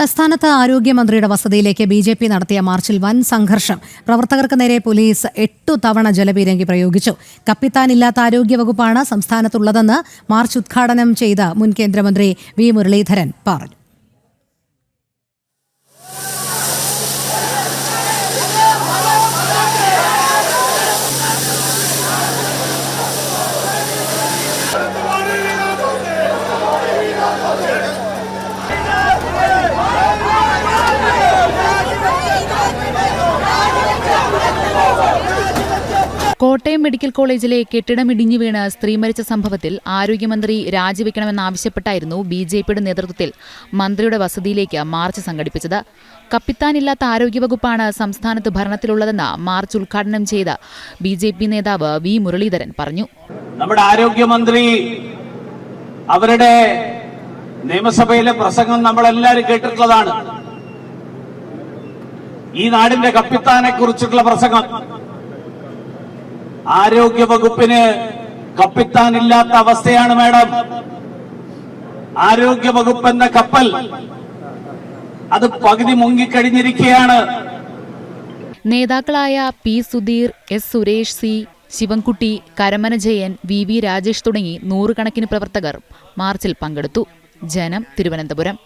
തലസ്ഥാനത്ത് ആരോഗ്യമന്ത്രിയുടെ വസതിയിലേക്ക് ബി ജെ പി നടത്തിയ മാർച്ചിൽ വൻ സംഘർഷം. പ്രവർത്തകർക്ക് നേരെ പോലീസ് എട്ടു തവണ ജലപീരങ്കി പ്രയോഗിച്ചു. കപ്പിത്താനില്ലാത്ത ആരോഗ്യവകുപ്പാണ് സംസ്ഥാനത്തുള്ളതെന്ന് മാർച്ച് ഉദ്ഘാടനം ചെയ്ത മുൻ കേന്ദ്രമന്ത്രി വി മുരളീധരൻ പറഞ്ഞു. കോട്ടയം മെഡിക്കൽ കോളേജിലെ കെട്ടിടം ഇടിഞ്ഞു വീണ് സ്ത്രീ മരിച്ച സംഭവത്തിൽ ആരോഗ്യമന്ത്രി രാജിവെക്കണമെന്നാവശ്യപ്പെട്ടായിരുന്നു ബി ജെ പിയുടെ നേതൃത്വത്തിൽ മന്ത്രിയുടെ വസതിയിലേക്ക് മാർച്ച് സംഘടിപ്പിച്ചത്. കപ്പിത്താനില്ലാത്ത ആരോഗ്യവകുപ്പാണ് സംസ്ഥാനത്ത് ഭരണത്തിലുള്ളതെന്ന് മാർച്ച് ഉദ്ഘാടനം ചെയ്ത ബി ജെ പി നേതാവ് വി മുരളീധരൻ പറഞ്ഞു. നമ്മുടെ ആരോഗ്യമന്ത്രി അവരുടെ നിയമസഭയിലെ പ്രസംഗം നമ്മളെല്ലാവരും കേട്ടിട്ടുള്ളതാണ്. ഈ നാടിന്റെ കപ്പിത്താനെ കുറിച്ചിട്ടുള്ള പ്രസംഗം ആരോഗ്യ വകുപ്പിന് കപ്പിത്താനില്ലാത്ത അവസ്ഥയാണ് മാഡം. ആരോഗ്യ വകുപ്പ് എന്ന കപ്പൽ അത് പകുതി മുങ്ങിക്കഴിഞ്ഞിരിക്കുകയാണ്. നേതാക്കളായ P Sudheer S Suresh C Sivankutty Karamana Jayan V V Rajesh തുടങ്ങി നൂറുകണക്കിന് പ്രവർത്തകർ മാർച്ചിൽ പങ്കെടുത്തു. ജനം തിരുവനന്തപുരം.